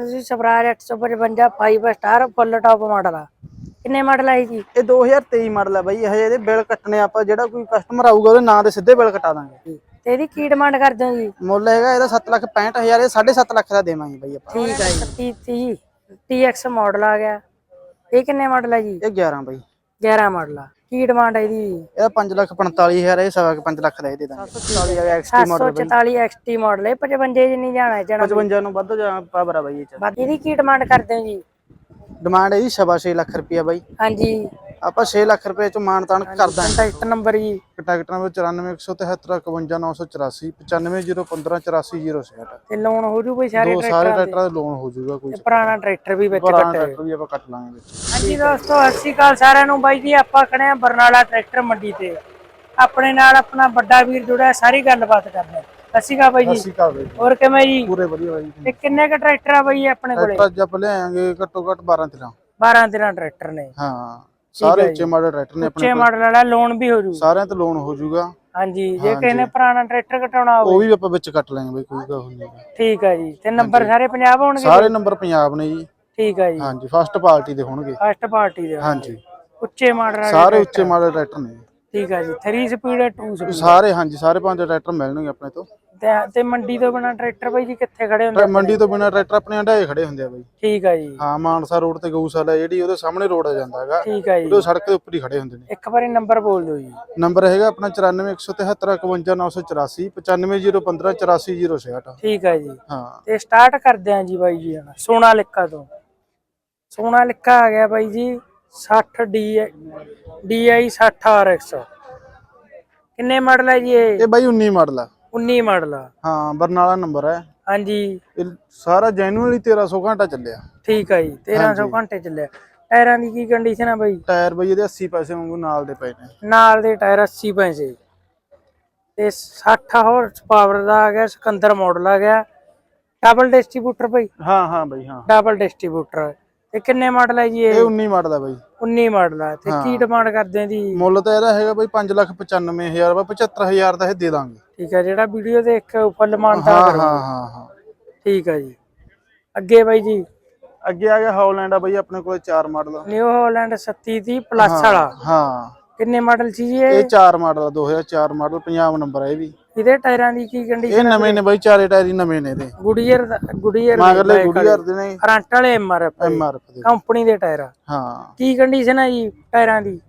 ਤੁਸੀਂ Swaraj 855 5 star full top model ਆ। ਕਿੰਨੇ ਮਾਡਲ ਆਈ ਜੀ? ਇਹ 2023 ਮਾਡਲ ਹੈ ਬਾਈ ਹਜੇ ਇਹਦੇ ਬਿੱਲ ਕੱਟਣੇ ਆਪਾਂ ਜਿਹੜਾ ਕੋਈ ਕਸਟਮਰ ਆਊਗਾ ਉਹਦੇ ਨਾਂ ਦੇ ਸਿੱਧੇ ਬਿੱਲ ਕਟਾ ਦਾਂਗੇ। ਤੇ ਇਹਦੀ ਕੀ ਡਿਮਾਂਡ ਕਰਦੇ ਹੋ ਜੀ? ਮੁੱਲ ਹੈਗਾ ਇਹਦਾ 7 ਲੱਖ 65000 ਇਹ 7.5 ਲੱਖ ਦਾ ਦੇਵਾਂਗੇ ਬਾਈ ਆਪਾਂ। ਠੀਕ ਹੈ ਜੀ। 30 TX ਮਾਡਲ ਆ ਗਿਆ। ਇਹ ਕਿੰਨੇ ਮਾਡਲ ਹੈ ਜੀ? ਇਹ 11 ਬਾਈ। 11 ਮਾਡਲ ਆ। ਕੀ ਡਿਮਾਂਡ ਹੈ ਇਹਦੀ? ਇਹਦਾ 5 ਲੱਖ 45000 ਇਹ ਸਵਾ ਕੇ 5 ਲੱਖ ਦਾ ਇਹ ਦੇ ਦਾਂਗੇ 740 ਹੈਗਾ XT ਮਾਡਲ 744 XT ਮਾਡਲ ਹੈ 55 ਚ ਨਹੀਂ ਜਾਣਾ ਜਣਾ 55 ਨੂੰ ਵੱਧ ਜਾ ਪਾਵਰ ਆ ਬਾਈ ਇਹ ਚ। ਬਾਕੀ ਇਹਦੀ ਕੀ ਡਿਮਾਂਡ ਕਰਦੇ ਹੋ ਜੀ? ਡਿਮਾਂਡ ਇਹਦੀ ਸਵਾ ਛੇ ਲੱਖ ਰੁਪਿਆ ਬਾਈ। ਹਾਂਜੀ। ਆਪਾਂ 6 ਲੱਖ ਰੁਪਏ ਚ ਮਾਨ ਤਾਨ ਕਰ ਦਾਂਗੇ ਕੰਟੈਕਟ ਨੰਬਰ ਜੀ। ਕੰਟੈਕਟ ਨੰਬਰ 94173 51984 950154 ਤੇ ਲੋਨ ਹੋ ਜੂ ਕੋਈ ਸਾਰੇ ਦੋ ਸਾਰੇ ਟਰੈਕਟਰਾਂ ਦਾ। ਲੋਨ ਹੋ ਜਾਊਗਾ ਕੋਈ ਤੇ ਪੁਰਾਣਾ ਟਰੈਕਟਰ ਵੀ ਵਿੱਚ ਪੁਰਾਣਾ ਕੱਟੇ। ਟਰੈਕਟਰ ਵੀ ਆਪਾਂ ਕੱਟ ਲਾਂਗੇ ਵਿੱਚ। ਹਾਂਜੀ ਦੋਸਤੋ ਸਤਿ ਸ਼੍ਰੀ ਅਕਾਲ ਸਾਰਿਆਂ ਨੂੰ ਬਾਈ ਜੀ। ਆਪਾਂ ਖੜੇ ਆ ਬਰਨਾਲਾ ਟਰੈਕਟਰ ਮੰਡੀ ਤੇ। ਆਪਣੇ ਨਾਲ ਆਪਣਾ ਵੱਡਾ ਵੀਰ ਜੁੜਿਆ ਹੈ, ਸਾਰੀ ਗੱਲਬਾਤ ਕਰਦੇ ਹਾਂ। ਸਤਿ ਸ਼੍ਰੀ ਅਕਾਲ ਬਾਈ ਜੀ। ਹੋਰ ਕਿਵੇਂ ਜੀ? ਪੂਰੇ ਵਧੀਆ ਬਾਈ ਤੇ ਕਿੰਨੇ ਕ ਟਰੈਕਟਰ ਆ ਬਾਈ ਆਪਣੇ ਕੋਲੇ? ਟਰੈਕਟਰ ਜੱਪ ਲਿਆਵਾਂਗੇ ਘੱਟੋ ਘੱਟ 12 13 12 13 ਟਰੈਕਟਰ ਨੇ। ਹਾਂ ਸਾਰੇ ਉੱਚੇ ਮਾਡਲ ਟਰੈਕਟਰ ਨੇ ਆਪਣੇ ਉੱਚੇ ਮਾਡਲ ਵਾਲਾ ਲੋਨ ਵੀ ਹੋ ਜੂ। ਸਾਰਿਆਂ ਤੇ ਲੋਨ ਹੋ ਜਾਊਗਾ ਹਾਂਜੀ ਜੇ ਕਿਸੇ ਨੇ ਪੁਰਾਣਾ ਟਰੈਕਟਰ ਕਟਾਉਣਾ ਹੋਵੇ। ਉਹ ਵੀ ਆਪਾਂ ਵਿੱਚ ਕੱਟ ਲਾਂਗੇ ਬਾਈ ਕੋਈ ਗੱਲ ਨਹੀਂ। ਠੀਕ ਆ ਜੀ। ਤੇ ਨੰਬਰ ਸਾਰੇ ਪੰਜਾਬ ਹੋਣਗੇ ਸਾਰੇ ਨੰਬਰ ਪੰਜਾਬ ਨੇ ਜੀ। ਠੀਕ ਆ ਜੀ। ਹਾਂਜੀ ਫਸਟ ਪਾਰਟੀ ਦੇ ਹੋਣਗੇ। ਫਸਟ ਪਾਰਟੀ ਦੇ ਹਾਂਜੀ। ਉੱਚੇ ਮਾਡਲ ਵਾਲੇ ਸਾਰੇ ਉੱਚੇ ਮਾਡਲ ਟਰੈਕਟਰ ਨੇ। ਠੀਕ ਆ ਜੀ 3 ਸਪੀਡ 2 ਸਪੀਡ ਸਾਰੇ ਹਾਂਜੀ ਸਾਰੇ ਪੰਜ ਟਰੈਕਟਰ ਮਿਲਣਗੇ ਆਪਣੇ ਤੋਂ। ਤੇ ਤੇ ਮੰਡੀ ਤੋਂ ਬਿਨਾ ਟਰੈਕਟਰ ਬਾਈ ਜੀ ਕਿੱਥੇ ਖੜੇ ਹੁੰਦੇ ਮੰਡੀ ਤੋਂ ਬਿਨਾ ਟਰੈਕਟਰ ਆਪਣੇ ਹੰਡਾਏ ਖੜੇ ਹੁੰਦੇ ਆ ਬਾਈ। ਠੀਕ ਆ ਜੀ। ਹਾਂ ਮਾਨਸਾ ਰੋਡ ਤੇ ਗਊਸ਼ਾਲਾ ਜਿਹੜੀ ਉਹਦੇ ਸਾਹਮਣੇ ਰੋਡ ਆ ਜਾਂਦਾ ਹੈਗਾ ਠੀਕ ਆ ਜੀ। ਉਹ ਸੜਕ ਦੇ ਉੱਪਰ ਹੀ ਖੜੇ ਹੁੰਦੇ ਨੇ। ਇੱਕ ਵਾਰੀ ਨੰਬਰ ਬੋਲ ਦਿਓ ਜੀ। ਨੰਬਰ ਹੈਗਾ ਆਪਣਾ 9417755984 9501548066 ਠੀਕ ਆ ਜੀ। ਹਾਂ। ਤੇ ਸਟਾਰਟ ਕਰਦੇ ਆਂ ਜੀ ਬਾਈ ਜੀ ਹੁਣ ਸੋਨਾ ਲਿਕਾ ਤੋਂ। ਸੋਨਾ ਲਿਕਾ ਆ ਗਿਆ ਬਾਈ ਜੀ। 60 ਡੀ DI 60 RX ਕਿੰਨੇ ਮਾਡਲ ਹੈ ਜੀ ਇਹ? ਇਹ ਬਾਈ 19 ਮਾਡਲ ਆ। 19 ਮਾਡਲ ਆ। ਹਾਂ ਬਰਨਾਲਾ ਨੰਬਰ ਹੈ ਹਾਂਜੀ। ਇਹ ਸਾਰਾ ਜੈਨੂਅਲੀ 1300 ਘੰਟਾ ਚੱਲਿਆ। ਠੀਕ ਆ ਜੀ 1300 ਘੰਟੇ ਚੱਲਿਆ। ਟਾਇਰਾਂ ਦੀ ਕੀ ਕੰਡੀਸ਼ਨ ਆ ਬਾਈ? ਟਾਇਰ ਬਈ ਇਹਦੇ 80 ਪੈਸੇ ਵਾਂਗੂ ਨਾਲ ਦੇ ਪਏ ਨੇ। ਨਾਲ ਦੇ ਟਾਇਰ 80 ਪੈਸੇ। ਤੇ 60 ਹਾਰਸ ਪਾਵਰ ਦਾ ਆ ਗਿਆ ਸਿਕੰਦਰ ਮਾਡਲ ਆ ਗਿਆ। ਡਬਲ ਡਿਸਟ੍ਰੀਬਿਊਟਰ ਭਾਈ ਹਾਂ ਹਾਂ ਬਈ ਹਾਂ। ਡਬਲ ਡਿਸਟ੍ਰੀਬਿਊਟਰ ਤੇ ਕਿੰਨੇ ਮਾਡਲ ਹੈ ਜੀ ਇਹ? ਇਹ 19 ਮਾਡਲ ਆ ਬਾਈ। 19 ਮਾਡਲ ਆ। ਤੇ ਕੀ ਡਿਮਾਂਡ ਕਰਦੇ ਆ ਦੀ ਮੁੱਲ ਤਾਂ ਇਹਦਾ ਹੈਗਾ ਬਾਈ 595000 ਬਾ 75000 ਦਾ ਇਹ ਦੇ ਦਾਂਗੇ। ਠੀਕ ਹੈ ਜਿਹੜਾ ਵੀਡੀਓ ਦੇਖ ਕੇ ਫੁੱਲ ਮਾਨਤਾ ਹਾਂ ਕਰੋ। ਹਾਂ ਹਾਂ ਹਾਂ। ਠੀਕ ਹੈ ਜੀ। ਅੱਗੇ ਬਾਈ ਜੀ? ਅੱਗੇ ਆ ਗਿਆ ਹੌਲੈਂਡ ਆ ਬਾਈ ਆਪਣੇ ਕੋਲੇ 4 ਮਾਡਲ ਨਿਊ ਹਾਲੈਂਡ 3730 ਪਲੱਸ ਵਾਲਾ। ਹਾਂ। ਕਿੰਨੇ ਮਾਡਲ ਸੀ ਜੀ ਇਹ? ਇਹ 4 ਮਾਡਲ ਆ 2004 ਮਾਡਲ ਪੰਜਾਬ ਨੰਬਰ ਆ ਇਹ ਵੀ। ਇਹਦੇ ਟਾਇਰਾਂ ਦੀ ਕੀ ਕੰਡੀਸ਼ਨ ਇਹ ਨਵੇਂ ਨੇ ਬਾਈ ਚਾਰੇ ਟਾਇਰ ਹੀ ਨਵੇਂ ਨੇ ਇਹਦੇ। ਗੁਡੀਅਰ ਗੁਡੀਅਰ ਮਗਰਲੇ ਗੁੜੀਆਰ ਦੇ ਨੇ। ਫਰੰਟ ਵਾਲੇ ਐਮਆਰਐਫ ਐਮਆਰਐਫ ਦੇ। ਕੰਪਨੀ ਦੇ ਟਾਇਰ। ਹਾਂ। ਕੀ ਕੰਡੀਸ਼ਨ ਹੈ ਜੀ ਟਾਇਰਾਂ ਦੀ?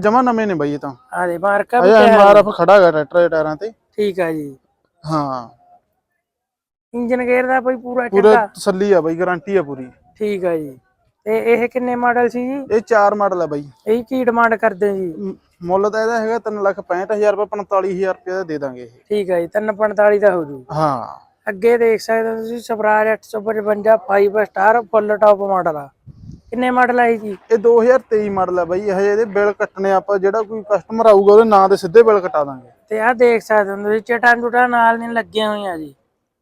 ਜਮਾ ਨਵੇਂ ਨੇ ਬਾਈ ਇਹ ਤਾਂ। ਆ ਦੇ ਮਾਰਕਾ ਵੀ ਐਮਆਰਐਫ ਖੜਾ ਹੈਗਾ ਟਰੈਕਟਰ ਦੇ ਟਾਇਰਾਂ ਤੇ। ਠੀਕ ਆ ਜੀ। ਹਾਂ। ਇੰਜਨ ਗੇਅਰ ਦਾ ਕੋਈ ਪੂਰਾ ਪੂਰਾ ਚੰਗਾ? ਤਸੱਲੀ ਆ ਬਾਈ ਗਾਰੰਟੀ ਆ ਪੂਰੀ। ਠੀਕ ਆ ਜੀ। ਤੇ ਇਹ ਕਿੰਨੇ ਮਾਡਲ ਸੀ ਜੀ? ਇਹ 4 ਮਾਡਲ ਆ ਬਾਈ। ਇਹ ਕੀ ਡਿਮਾਂਡ ਕਰਦੇ ਜੀ? ਮੁੱਲ ਤਾਂ ਇਹਦਾ ਹੈਗਾ 365000 ਰੁਪਏ 45000 ਰੁਪਏ ਦਾ ਦੇ ਦਾਂਗੇ ਇਹ। ਠੀਕ ਆ ਜੀ 345 ਦਾ ਹੋ ਜੂ। ਹਾਂ। ਅੱਗੇ ਦੇਖ ਸਕਦੇ ਹੋ ਤੁਸੀਂ Swaraj 855 5 star full top model ਆ। ਕਿੰਨੇ ਮਾਡਲ ਆ ਇਹ ਜੀ? ਇਹ 2023 ਮਾਡਲ ਆ ਬਾਈ ਹਜੇ ਇਹਦੇ ਬਿੱਲ ਕੱਟਣੇ ਆਪਾਂ ਜਿਹੜਾ ਕੋਈ ਕਸਟਮਰ ਆਊਗਾ ਉਹਦੇ ਨਾਂ ਦੇ ਸਿੱਧੇ ਬਿੱਲ ਕਟਾ ਦਾਂਗੇ। ਤੇ ਆ ਦੇਖ ਸਕਦੇ ਹੋ ਤੁਸੀਂ ਚਟਾਂ ਚੁਟਾਂ ਨਾਲ ਨਹੀਂ ਲੱਗੀਆਂ ਹੋਈਆਂ ਜੀ।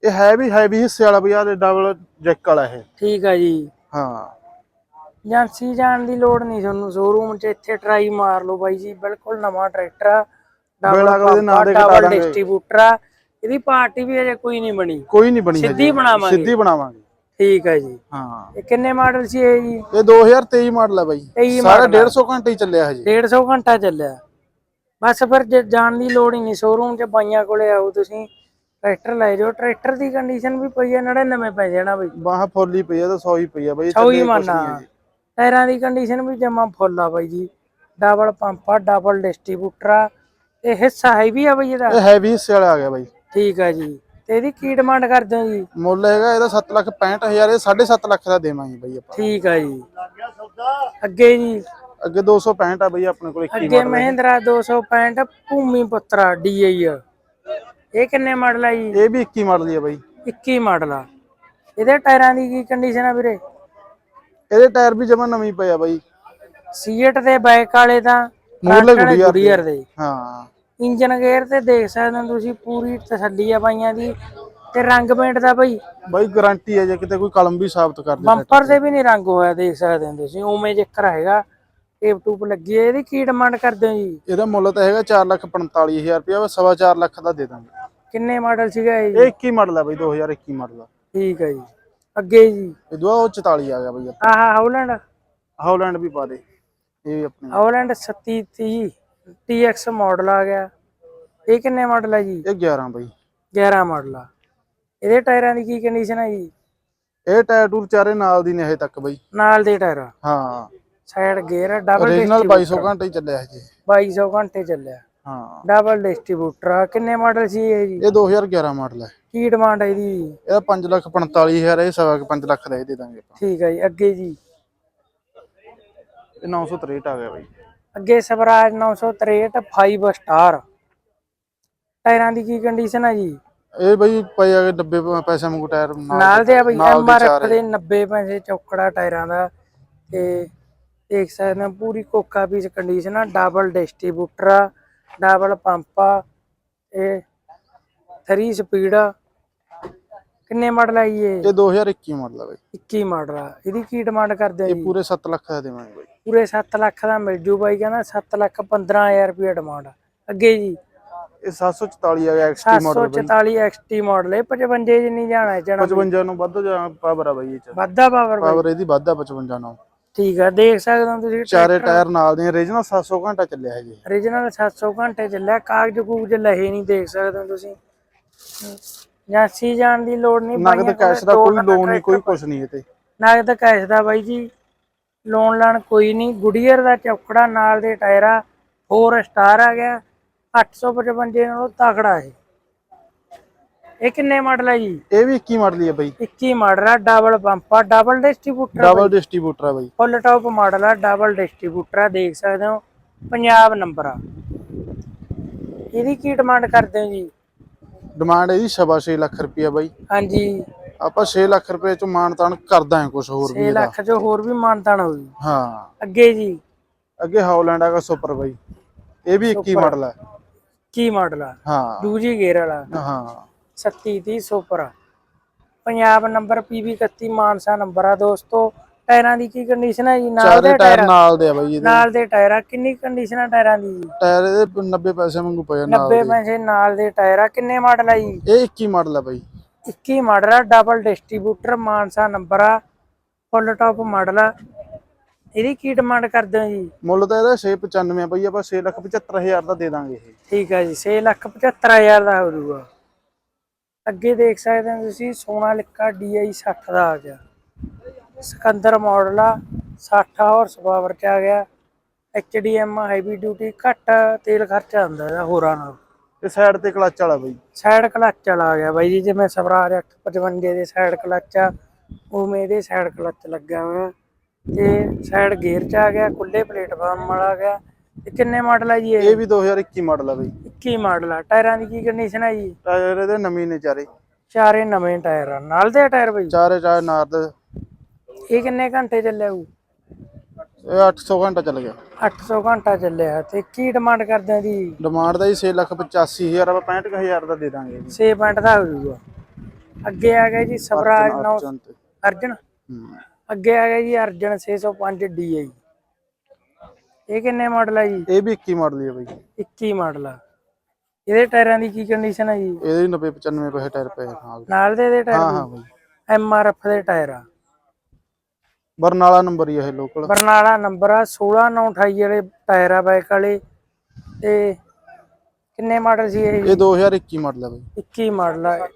ਇਹ ਹੈ ਵੀ ਹੈਵੀ ਹਿੱਸੇ ਵਾਲਾ ਬਈ ਆ ਡਬਲ ਜੈਕ ਵਾਲਾ ਇਹ। ਠੀਕ ਆ ਜੀ। ਹਾਂ। ਏਜੰਸੀ ਜਾਣ ਦੀ ਲੋੜ ਨਹੀਂ ਤੁਹਾਨੂੰ ਸ਼ੋਰੂਮ 'ਚ ਇੱਥੇ ਟਰਾਈ ਮਾਰ ਲਓ ਬਾਈ ਜੀ ਬਿਲਕੁਲ ਨਵਾਂ ਟਰੈਕਟਰ ਆ। ਬਿੱਲ ਅਗਲੇ ਦੇ ਨਾਂ ਦੇ ਕਟਾ ਡਬਲ ਦਾਂਗੇ। ਡਿਸਟ੍ਰੀਬਿਊਟਰ ਆ। ਇਹਦੀ ਪਾਰਟੀ ਵੀ ਅਜੇ ਕੋਈ ਨਹੀਂ ਬਣੀ। ਕੋਈ ਨਹੀਂ ਬਣੀ ਸਿੱਧੀ। ਬਣਾਵਾਂਗੇ। ਸਿੱਧੀ ਬਣਾਵਾਂਗੇ। ਠੀਕ ਹੈ ਜੀ। ਹਾਂ। ਇਹ ਕਿੰਨੇ ਮਾਡਲ ਸੀ ਇਹ ਜੀ? ਇਹ 2023 ਮਾਡਲ ਆ ਬਾਈ। 23 ਸਾਰਾ ਮਾਡਲ 150 ਘੰਟੇ ਹੀ ਚੱਲਿਆ ਹਜੇ। 150 ਘੰਟਾ ਚੱਲਿਆ। ਬਸ ਫਿਰ ਜਾਣ ਦੀ ਲੋੜ ਹੀ ਨਹੀਂ ਸ਼ੋਰੂਮ 'ਚ ਬਾਈਆਂ ਕੋਲੇ ਆਓ ਤੁਸੀਂ ਟਰੈਕਟਰ ਲੈ ਜਾਓ। ਟਰੈਕਟਰ ਦੀ ਕੰਡੀਸ਼ਨ ਵੀ ਪਈ ਹੈ 99 ਪੈ ਜਾਣਾ ਬਈ। ਬਾਹ ਫੁੱਲੀ ਪਈ ਆ ਤਾਂ 100 ਹੀ ਪਈ ਆ ਬਾਈ ਸੌ ਹੀ ਚੱਲੇ ਕੁਛ ਮੰਨਾ। ਟਾਇਰਾਂ ਦੀ ਕੰਡੀਸ਼ਨ ਵੀ ਜਮਾ ਫੁੱਲ ਆ ਬਾਈ ਜੀ। ਡਬਲ ਪੰਪ ਆ ਡਬਲ ਡਿਸਟ੍ਰੀਬਿਊਟਰ ਆ। ਇਹ ਹਿੱਸਾ ਹੈ ਵੀ ਆ ਬਈ ਇਹਦਾ? ਇਹ ਹੈਵੀ ਹਿੱਸੇ ਵਾਲਾ ਆ ਗਿਆ ਬਾਈ। ਠੀਕ ਆ ਜੀ। ਤੇ ਇਹਦੀ ਕੀ ਡਿਮਾਂਡ ਕਰਦੇ ਹੋ ਜੀ? ਮੁੱਲ ਹੈਗਾ ਇਹਦਾ 7 ਲੱਖ 65000 ਇਹ 7.5 ਲੱਖ ਦਾ ਦੇਵਾਂਗੇ ਬਾਈ ਆਪਾਂ। ਠੀਕ ਆ ਜੀ। ਅੱਗੇ ਜੀ। ਅੱਗੇ 265 ਆ ਬਾਈ ਆਪਣੇ ਕੋਲ 21 ਅੱਗੇ ਮਹਿੰਦਰਾ 265 ਭੂਮੀ ਪੁੱਤਰਾ DI ਇਹ ਕਿੰਨੇ ਮਾਡਲ ਆ ਜੀ? ਇਹ ਵੀ 21 ਮਾਡਲ ਆ ਬਾਈ। 21 ਮਾਡਲ ਆ। ਇਹਦੇ ਟਾਇਰਾਂ ਦੀ ਕੀ ਕੰਡੀਸ਼ਨ ਆ ਵੀਰੇ? ਇਹਦੇ ਟਾਇਰ ਵੀ ਜਮਾ ਨਵੇਂ ਪਏ ਆ ਬਾਈ। ਸੀਟ ਦੇ ਬੈਕ ਵਾਲੇ ਤਾਂ ਗੁਡੀਅਰ ਗੁਡੀਅਰ ਦੇ। ਹਾਂ। ਇੰਜਨ ਗੇਅਰ ਤੇ ਦੇਖ ਸਕਦੇ ਹੋ ਤੁਸੀਂ ਪੂਰੀ ਤਸੱਲੀ ਆ ਬਾਈਆਂ ਦੀ। ਤੇ ਰੰਗ ਪੇਂਟ ਦਾ ਬਈ। ਬਾਈ ਗਾਰੰਟੀ ਹੈ ਜੇ ਕਿਤੇ ਕੋਈ ਕਲਮ ਵੀ ਸਾਬਤ ਕਰ ਦੇ ਬੰਪਰ ਤੇ। ਵੀ ਨਹੀਂ ਰੰਗ ਹੋਇਆ ਦੇਖ ਸਕਦੇ ਹੋ ਤੁਸੀਂ। ਉਵੇਂ ਜ਼ਿਕਰ ਹੈਗਾ ਟੇਪ ਟੂਪ ਲੱਗੀ ਹੈ ਇਹਦੀ ਕੀ ਡਿਮਾਂਡ ਕਰਦੇ ਹੋ ਜੀ? ਇਹਦਾ ਮੁੱਲ ਤਾਂ ਹੈਗਾ 4 ਲੱਖ 45000 ਰੁਪਇਆ ਸਵਾ 4 ਲੱਖ ਦਾ ਦੇ ਦਾਂਗੇ। ਕਿੰਨੇ ਮਾਡਲ ਸੀਗਾ ਇਹ ਜੀ? ਇਹ 21 ਮਾਡਲ ਆ ਬਾਈ 2021 ਮਾਡਲ ਆ। ਠੀਕ ਹੈ ਜੀ। ਅੱਗੇ ਜੀ। ਇਹ ਦੁਆ ਉਹ 44 ਆ ਗਿਆ ਬਈ ਆਹ ਹਾਉਲੈਂਡ ਹਾਲੈਂਡ ਵੀ ਪਾ ਦੇ। ਇਹ ਆਪਣੇ। ਹਾਉਲੈਂਡ 3730 TX ਮਾਡਲ ਆ ਗਿਆ। ਇਹ ਕਿੰਨੇ ਮਾਡਲ ਹੈ ਜੀ? ਇਹ 11 ਬਈ। 11 ਮਾਡਲ ਆ। ਇਹਦੇ ਟਾਇਰਾਂ ਦੀ ਕੀ ਕੰਡੀਸ਼ਨ ਹੈ ਜੀ? ਇਹ ਟਾਇਰ ਟੂਰ ਚਾਰੇ ਨਾਲ ਦੀ ਨੇ ਹਜੇ ਤੱਕ ਬਈ। ਨਾਲ ਦੇ ਟਾਇਰ? ਹਾਂ। ਸਾਈਡ ਗੇਅਰ ਡਬਲ origignal 2200 ਘੰਟੇ ਹੀ ਚੱਲਿਆ ਹਜੇ। 2200 ਘੰਟੇ ਚੱਲਿਆ। ਹਾਂ। ਡਬਲ ਡਿਸਟ੍ਰੀਬਿਊਟਰ ਕਿੰਨੇ ਮਾਡਲ ਸੀ ਇਹ ਜੀ? ਇਹ 2011 ਮਾਡਲ ਹੈ ਕੀ ਡਿਮਾਂਡ ਹੈ ਇਹਦੀ? ਇਹਦਾ 5 ਲੱਖ 45000 ਇਹ ਸਵਾ ਕੇ 5 ਲੱਖ ਦਾ ਇਹ ਦੇ ਦਾਂਗੇ ਆਪਾਂ। ਠੀਕ ਹੈ ਜੀ ਅੱਗੇ ਜੀ। ਇਹ 963 ਆ ਗਿਆ ਬਈ। ਅੱਗੇ ਸਵਰਾਜ 963 5 ਸਟਾਰ ਟਾਇਰਾਂ ਦੀ ਕੀ ਕੰਡੀਸ਼ਨ ਹੈ ਜੀ? ਇਹ ਬਈ ਪਏ ਆ 90 ਪ- ਪੈਸੇ ਵਾਂਗੂ ਟਾਇਰ ਨਾਲ ਦੇ ਆ ਬਈ ਨਾਲ ਦੇ ਐਮਆਰਐਫ ਚਾਰ ਦੇ 90 ਪੈਸੇ ਚੌਕੜਾ ਟਾਇਰਾਂ ਦਾ। ਤੇ ਦੇਖ ਸਕਦੇ ਹੋ ਪੂਰੀ ਕੋਕਾ ਪੀਸ ਕੰਡੀਸ਼ਨ ਆ ਡਬਲ ਡਿਸਟ੍ਰੀਬਿਊਟਰ ਆ ਡਬਲ ਪੰਪ ਆ ਇਹ 3 ਸਪੀਡ ਆ। ਕਿੰਨੇ ਮਾਡਲ ਆ ਜੀ ਇਹ? ਇਹ 2021 ਮਾਡਲ ਆ ਬਈ। 21 ਮਾਡਲ ਆ। ਇਹਦੀ ਕੀ ਡਿਮਾਂਡ ਕਰਦੇ ਆ ਇਹ ਜੀ? ਪੂਰੇ 7 ਲੱਖ ਦਾ ਦੇਵਾਂਗੇ ਬਈ। ਪੂਰੇ 7 ਲੱਖ ਦਾ ਮਿਲ ਜੂ ਬਾਈ ਕਹਿੰਦਾ 7 ਲੱਖ 15000 ਰੁਪਏ ਡਿਮਾਂਡ ਆ। ਅੱਗੇ ਜੀ? ਇਹ 744 ਆ ਐਕਸਟੀ ਮਾਡਲ ਬਈ। 744 XT ਮਾਡਲ ਹੈ 55 ਜਿੰਨੀ ਜਾਣਾ ਹੈ ਜਣਾ 55 ਨੂੰ ਵੱਧ ਜਾ ਪਾਵਰ ਆ ਬਈ ਇਹ ਚ? ਵਾਧਾ ਪਾਵਰ ਪਾਵਰ ਇਹਦੀ ਵੱਧ ਆ 55 ਨੂੰ। ਠੀਕ ਆ ਦੇਖ ਸਕਦੇ ਹੋ ਤੁਸੀਂ ਚਾਰੇ ਟਾਇਰ ਨਾਲ ਦੇ origignal 700 ਘੰਟਾ ਚੱਲਿਆ ਹੈ ਜੀ। Origignal 700 ਘੰਟੇ ਚੱਲਿਆ ਕਾਗਜ਼ ਕੂਗਜ਼ ਲਹੇ ਨਹੀਂ ਦੇਖ ਸਕਦੇ ਹੋ ਤੁਸੀਂ। ਜਾਂਸੀ ਜਾਣ ਦੀ ਲੋੜ ਨਹੀਂ ਨਗਦ ਕੈਸ਼ ਦਾ ਕੋਈ ਲੋਨ ਨਹੀਂ ਕੋਈ ਕੁਛ ਨਹੀਂ ਇਹ ਤੇ ਨਗਦ ਕੈਸ਼ ਦਾ ਬਾਈ ਜੀ ਲੋਨ ਲਾਣ ਕੋਈ ਨਹੀਂ। ਗੁਡੀਅਰ ਦਾ ਚੌਕੜਾ ਨਾਲ ਦੇ ਟਾਇਰਾ 4 ਸਟਾਰ ਆ ਗਿਆ 855 ਨਾਲੋਂ ਤਕੜਾ ਹੈ ਇਹ ਕਿੰਨੇ ਮਾਡਲ ਹੈ ਜੀ? ਇਹ ਵੀ 21 ਮਾਡਲ ਹੀ ਆ ਬਈ। 21 ਮਾਡਲ ਆ ਡਬਲ ਪੰਪ ਆ ਡਬਲ ਡਿਸਟ੍ਰੀਬਿਊਟਰ ਡਬਲ ਡਿਸਟ੍ਰੀਬਿਊਟਰ ਆ ਬਈ। ਫੁੱਲ ਟੌਪ ਮਾਡਲ ਆ ਡਬਲ ਡਿਸਟ੍ਰੀਬਿਊਟਰ ਆ ਦੇਖ ਸਕਦੇ ਹੋ ਪੰਜਾਬ ਨੰਬਰ ਆ। ਇਹਦੀ ਕੀ ਡਿਮਾਂਡ ਕਰਦੇ ਹੋ ਜੀ? ਡਿਮਾਂਡ ਇਹਦੀ ਸਵਾ ਛੇ ਲੱਖ ਰੁਪਇਆ ਬਈ। ਹਾਂਜੀ। ਆਪਾਂ 6 ਲੱਖ ਰੁਪਏ ਚ ਮਾਨਤਾਨ ਕਰਦਾ ਹਾਂ ਕੁਝ ਹੋਰ ਵੀ 6 ਇਹਦਾ। ਲੱਖ ਜੋ ਹੋਰ ਵੀ ਮਾਨਤਾਨ ਹੋਊ ਹਾਂ। ਅੱਗੇ ਜੀ। ਅੱਗੇ ਹਾਲੈਂਡ ਆਗਾ ਸੁਪਰ ਬਈ। ਇਹ ਵੀ 21 ਮਾਡਲ ਹੈ। ਕੀ ਮਾਡਲ ਆ। ਹਾਂ। ਦੂਜੀ ਗੇਅਰ ਵਾਲਾ। ਹਾਂ। 3730 super. Punjab number PB 31 Mansa number ਆ ਦੋਸਤੋ। ਟਾਇਰਾਂ ਦੀ ਕੀ ਕੰਡੀਸ਼ਨ ਹੈ ਜੀ? ਨਾਲ ਦੇ ਟਾਇਰ ਨਾਲ ਦੇ ਆ ਬਈ ਇਹਦੇ। ਨਾਲ ਦੇ ਟਾਇਰ। ਆ ਕਿੰਨੀ ਕੰਡੀਸ਼ਨ ਆ ਟਾਇਰਾਂ ਦੀ? ਜੀ ਟਾਇਰ ਇਹਦੇ 90 ਪੈਸੇ ਵਾਂਗੂ ਪਏ ਆ ਨਾਲ 90 ਪੈਸੇ ਨਾਲ ਦੇ ਟਾਇਰ ਆ। ਕਿੰਨੇ ਮਾਡਲ ਆ ਜੀ? ਇਹ 21 ਮਾਡਲ ਹੈ ਬਈ। 21 ਮਾਡਲ ਆ। ਡਬਲ ਡਿਸਟ੍ਰੀਬਿਊਟਰ ਮਾਨਸਾ ਨੰਬਰ ਆ। ਫੁੱਲ ਟੌਪ ਮਾਡਲ ਆ। ਇਹਦੀ ਕੀ ਡਿਮਾਂਡ ਕਰਦੇ ਹੋ ਜੀ? ਮੁੱਲ ਤਾਂ ਇਹਦਾ 695 ਆ ਬਈ। ਆਪਾਂ 675000 ਦਾ ਦੇ ਦਾਂਗੇ ਇਹ। ਠੀਕ ਹੈ ਜੀ। 675000 ਦਾ ਹੋ ਜਾਊਗਾ ਅੱਗੇ ਦੇਖ ਸਕਦੇ ਹੋ ਤੁਸੀਂ ਸੋਨਾ ਲਿਕਾ DI 60 ਦਾ ਆ ਗਿਆ। ਸਿਕੰਦਰ ਮਾਡਲ ਆ 60 ਹਾਰਸ ਪਾਵਰ ਚ ਆ ਗਿਆ। HDM ਹੈਵੀ ਡਿਊਟੀ ਘੱਟ ਤੇਲ ਖਰਚਾ ਹੁੰਦਾ ਇਹਦਾ ਹੋਰਾਂ ਨਾਲ। ਤੇ ਸਾਈਡ ਤੇ ਕਲਚ ਵਾਲਾ ਬਈ? ਸਾਈਡ ਕਲੱਚ ਵਾਲਾ ਆ ਗਿਆ ਬਾਈ ਜੀ ਜਿਵੇਂ ਸਵਰਾਜ 855 ਦੇ ਸਾਈਡ ਕਲੱਚ ਆ ਉਵੇਂ ਇਹਦੇ ਸਾਈਡ ਕਲੱਚ ਲੱਗਿਆ ਹੋਇਆ। ਤੇ ਸਾਈਡ ਗੇਅਰ ਚ ਆ ਗਿਆ ਖੁੱਲੇ ਪਲੇਟਫਾਰਮ ਵਾਲਾ ਆ ਗਿਆ। ਤੇ ਕਿੰਨੇ ਮਾਡਲ ਆ ਜੀ ਇਹ? ਇਹ ਵੀ 2021 ਮਾਡਲ ਆ ਬਈ। 21 ਮਾਡਲ ਆ। ਟਾਇਰਾਂ ਦੀ ਕੀ ਕੰਡੀਸ਼ਨ ਹੈ ਜੀ? ਟਾਇਰ ਇਹਦੇ ਨਵੇਂ ਨੇ ਚਾਰੇ। ਚਾਰੇ ਨਵੇਂ ਟਾਇਰ ਆ। ਨਾਲ ਦੇ ਟਾਇਰ ਬਈ? ਚਾਰੇ ਚਾਰੇ ਨਾਰ ਦੇ ਇਹ ਕਿੰਨੇ ਘੰਟੇ ਚੱਲਿਆ ਉਹ? ਇਹ 800 ਘੰਟਾ ਚੱਲ ਗਿਆ। 800 ਘੰਟਾ ਚੱਲਿਆ ਤੇ ਕੀ ਡਿਮਾਂਡ ਕਰਦੇ ਆ ਦੀ ਡਿਮਾਂਡ ਦਾ ਹੀ 685000 ਆਪਾਂ 65000 ਦਾ ਦੇ ਦਾਂਗੇ ਜੀ। 6 ਪੁਆਇੰਟ ਦਾ ਹੋ ਜਾਊਗਾ। ਅੱਗੇ ਆ ਗਿਆ ਜੀ ਸਵਰਾਜ 9 ਅਰਜਨ। ਹੂੰ। ਅੱਗੇ ਆ ਗਿਆ ਜੀ ਅਰਜਨ 605 DI ਇਹ ਕਿੰਨੇ ਮਾਡਲ ਆ ਜੀ? ਇਹ ਵੀ 21 ਮਾਡਲ ਹੀ ਆ ਬਈ। 21 ਮਾਡਲ ਆ। ਇਹਦੇ ਟਾਇਰਾਂ ਦੀ ਕੀ ਕੰਡੀਸ਼ਨ ਹੈ ਜੀ? ਇਹਦੇ ਵੀ 90 95 ਪੈਸੇ ਟਾਇਰ ਪਏ ਨਾਲ। ਨਾਲ ਦੇ ਇਹਦੇ ਹਾਂ ਹਾਂ ਟਾਇਰ ਬਈ ਐਮਆਰਐਫ ਦੇ ਟਾਇਰ ਆ। ਬਰਨਾਲਾ ਨੰਬਰ ਹੀ ਇਹ ਲੋਕਲ ਬਰਨਾਲਾ ਨੰਬਰ ਆ 16928 ਵਾਲੇ ਟਾਇਰ ਆ ਬਾਈਕ ਵਾਲੇ। ਤੇ ਕਿੰਨੇ ਮਾਡਲ ਸੀ ਇਹ? ਇਹ 2021 ਮਾਡਲ ਆ ਬਈ। 21 ਮਾਡਲ ਆ।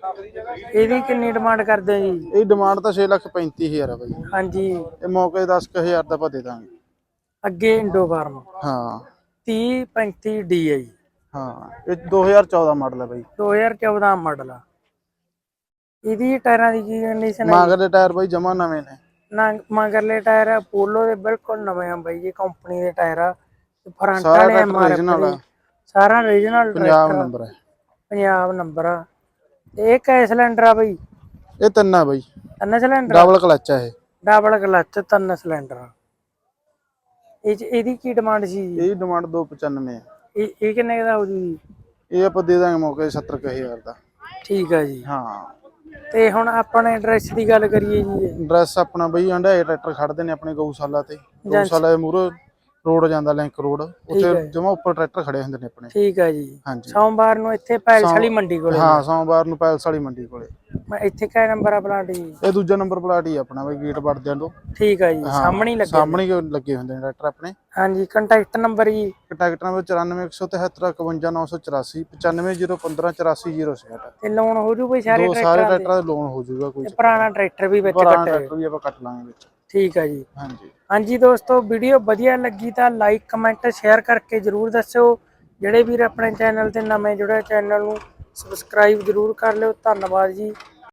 ਇਹਦੀ ਕਿੰਨੀ ਡਿਮਾਂਡ ਕਰਦੇ ਆ ਜੀ? ਇਹ ਡਿਮਾਂਡ ਤਾਂ 635000 ਆ ਬਈ। ਹਾਂਜੀ। ਇਹ ਮੌਕੇ 10000 ਦਾ ਆਪਾਂ ਦੇ ਦਾਂਗੇ। ਅੱਗੇ ਇੰਡੋ ਫਾਰਮ। ਹਾਂ। 30 35 DI ਹਾਂ। ਇਹ 2014 ਮਾਡਲ ਆ ਬਈ। 2014 ਮਾਡਲ ਆ। ਇਹਦੀ ਟਾਇਰਾਂ ਦੀ ਕੀ ਕੰਡੀਸ਼ਨ ਹੈ ਮਗਰ ਦੇ ਟਾਇਰ ਬਈ ਜਮਾ ਨਵੇਂ ਨੇ। ਨਾ ਮਗਰਲੇ ਟਾਇਰ ਆ ਪੋਲੋ ਦੇ ਬਿਲਕੁਲ ਨਵੇਂ ਆ ਬਾਈ ਜੀ ਕੰਪਨੀ ਦੇ ਟਾਇਰ ਆ। ਫਰੰਟ ਸਾਰਾ ਵਾਲੇ ਟਰੈਕਟਰ MRF original ਆ। ਦੇ। ਸਾਰਾ ਰੀਜਨਲ ਪੰਜਾਬ ਨੰਬਰ ਹੈ ਪੰਜਾਬ ਨੰਬਰ ਆ। ਇਹ ਕੈ ਸਿਲੰਡਰ ਆ ਬਈ? ਇਹ ਤਿੰਨ ਆ ਬਈ। ਤਿੰਨ ਸਿਲੰਡਰ ਡਬਲ ਕਲਚ ਆ ਇਹ। ਡਬਲ ਕਲਚ ਤਿੰਨ ਸਿਲੰਡਰ ਆ। ਇਹ 'ਚ ਇਹਦੀ ਕੀ ਡਿਮਾਂਡ ਸੀ? ਜੀ? ਇਹ ਡਿਮਾਂਡ 295 ਆ। ਇਹ ਇਹ ਕਿੰਨੇ ਕੁ ਦਾ ਹੋ ਜੂ? ਜੀ ਇਹ ਆਪਾਂ ਦੇ ਦਾਂਗੇ ਮੌਕੇ 70000 ਦਾ। ਠੀਕ ਆ ਜੀ। ਹਾਂ। ਤੇ ਹੁਣ ਆਪਣੇ ਐਡਰੈਸ ਦੀ ਗੱਲ ਕਰੀਏ ਜੀ। ਐਡਰੈਸ ਆਪਣਾ ਬਈ ਹੰਡਾਏ ਟਰੈਕਟਰ ਖੜਦੇ ਨੇ ਆਪਣੇ ਗਊਸ਼ਾਲਾ ਤੇ। ਗਊਸ਼ਾਲਾ ਦੇ ਮੂਹਰੇ ਰੋਡ ਜਾਂਦਾ ਲਿੰਕ ਰੋਡ। ਉੱਥੇ ਜਮਾ ਉੱਪਰ ਟਰੈਕਟਰ ਖੜੇ ਹੁੰਦੇ ਨੇ ਆਪਣੇ। ਠੀਕ ਹੈ ਜੀ। ਹਾਂਜੀ। ਸੋਮਵਾਰ ਨੂੰ ਇੱਥੇ ਪੈਲਸ ਵਾਲੀ ਮੰਡੀ ਕੋਲੇ। ਹਾਂ ਸੋਮਵਾਰ ਨੂੰ ਪੈਲਸ ਵਾਲੀ ਮੰਡੀ ਕੋਲੇ। ਮੈਂ ਇੱਥੇ ਕਿਹੜਾ ਨੰਬਰ ਆ ਪਲਾਟ ਜੀ? ਇਹ ਦੂਜਾ ਨੰਬਰ ਪਲਾਟ ਹੀ ਆਪਣਾ ਬਈ ਗੇਟ ਵੜਦਿਆਂ ਤੋਂ। ਠੀਕ ਹੈ ਜੀ ਸਾਹਮਣੇ ਹੀ ਲੱਗੇ। ਸਾਹਮਣੇ ਹੀ ਲੱਗੇ ਹੁੰਦੇ ਨੇ ਟਰੈਕਟਰ ਆਪਣੇ। ਹਾਂਜੀ ਕੰਟੈਕਟ ਨੰਬਰ ਜੀ। ਕੰਟੈਕਟ ਨੰਬਰ 9417751984 9501584066 ਤੇ ਲੋਨ ਹੋ ਜੂ ਬਈ ਸਾਰੇ ਟਰੈਕਟਰਾਂ ਦੇ ਲੋਨ ਹੋ ਜਾਊਗਾ ਕੋਈ ਪੁਰਾਣਾ ਟਰੈਕਟਰ ਵੀ ਵਿੱਚ ਪੁਰਾਣਾ ਕੱਟੇ ਟਰੈਕਟਰ ਵੀ ਆਪਾਂ ਕੱਟ ਲਾਂਗੇ ਵਿੱਚ। ਠੀਕ ਹੈ ਜੀ। ਹਾਂਜੀ। ਹਾਂਜੀ ਦੋਸਤੋ ਵੀਡੀਓ ਵਧੀਆ ਲੱਗੀ ਤਾਂ ਲਾਈਕ ਕਮੈਂਟ ਸ਼ੇਅਰ ਕਰਕੇ ਜਰੂਰ ਦੱਸਿਓ। ਜਿਹੜੇ ਵੀਰ ਆਪਣੇ ਚੈਨਲ ਤੇ ਨਵੇਂ ਜੁੜੇ ਚੈਨਲ ਨੂੰ ਸਬਸਕ੍ਰਾਈਬ ਜਰੂਰ ਕਰ ਲਿਓ। ਧੰਨਵਾਦ ਜੀ।